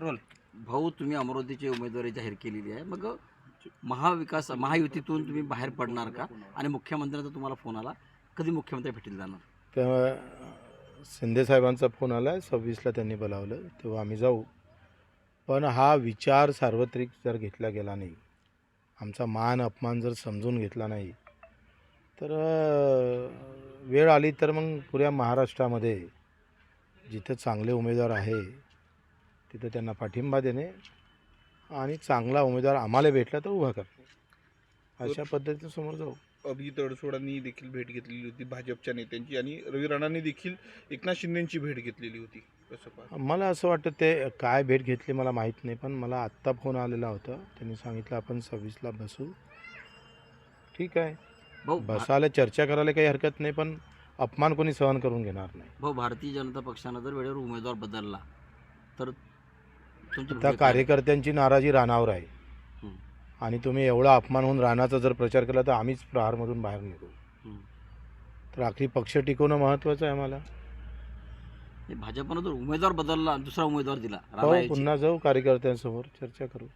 Role भाऊ तुम्ही अमरावतीची उमेदवारी जाहीर केलेली आहे. मग महाविकास महायुतीतून तुम्ही बाहेर पडणार का? आणि मुख्यमंत्र्यांचा तुम्हाला फोन आला. कधी मुख्यमंत्री भेटीला जाणार? तेव्हा शिंदे साहेबांचा फोन आला सव्वीसला त्यांनी बोलावलं. तेव्हा आम्ही जाऊ. पण हा विचार सार्वत्रिक जर घेतला गेला नाही आमचा मान अपमान जर समजून घेतला नाही तर वेळ आली तर मग पुऱ्या महाराष्ट्रामध्ये जिथं चांगले उमेदवार आहे तिथं त्यांना पाठिंबा देणे आणि चांगला उमेदवार आम्हाला भेटला तर उभा करणे. अशा पद्धतीनं समोर जाऊ. अभिजित अडसोडांनी देखील भेट घेतलेली होती भाजपच्या नेत्यांची आणि रवी राणांनी देखील एकनाथ शिंदेची भेट घेतलेली होती. कसं पाहता? मला असं वाटतं ते काय भेट घेतली मला माहीत नाही पण मला आत्ता फोन आलेला होता. त्यांनी सांगितलं आपण सव्वीसला बसू. ठीक आहे. बसायला चर्चा करायला काही हरकत नाही पण अपमान कोणी सहन करून घेणार नाही भाऊ भारतीय जनता पक्षानं जर वेळेवर उमेदवार बदलला तर तुमची त्या भूमिका काय? कार्यकर्त्यांची नाराजी रानावर आहे हं. आणि तुम्ही एवढा अपमान होऊन रानाचा जर प्रचार केला तर आम्हीच प्रहारमधून बाहेर निघू हं. तर आखरी पक्ष टिकवणं महत्त्वाचं आहे आम्हाला हे भाजपनं जर उमेदवार बदलला दुसरा उमेदवार दिला हो याची- पुन्हा जाऊ कार्यकर्त्यांसमोर चर्चा करू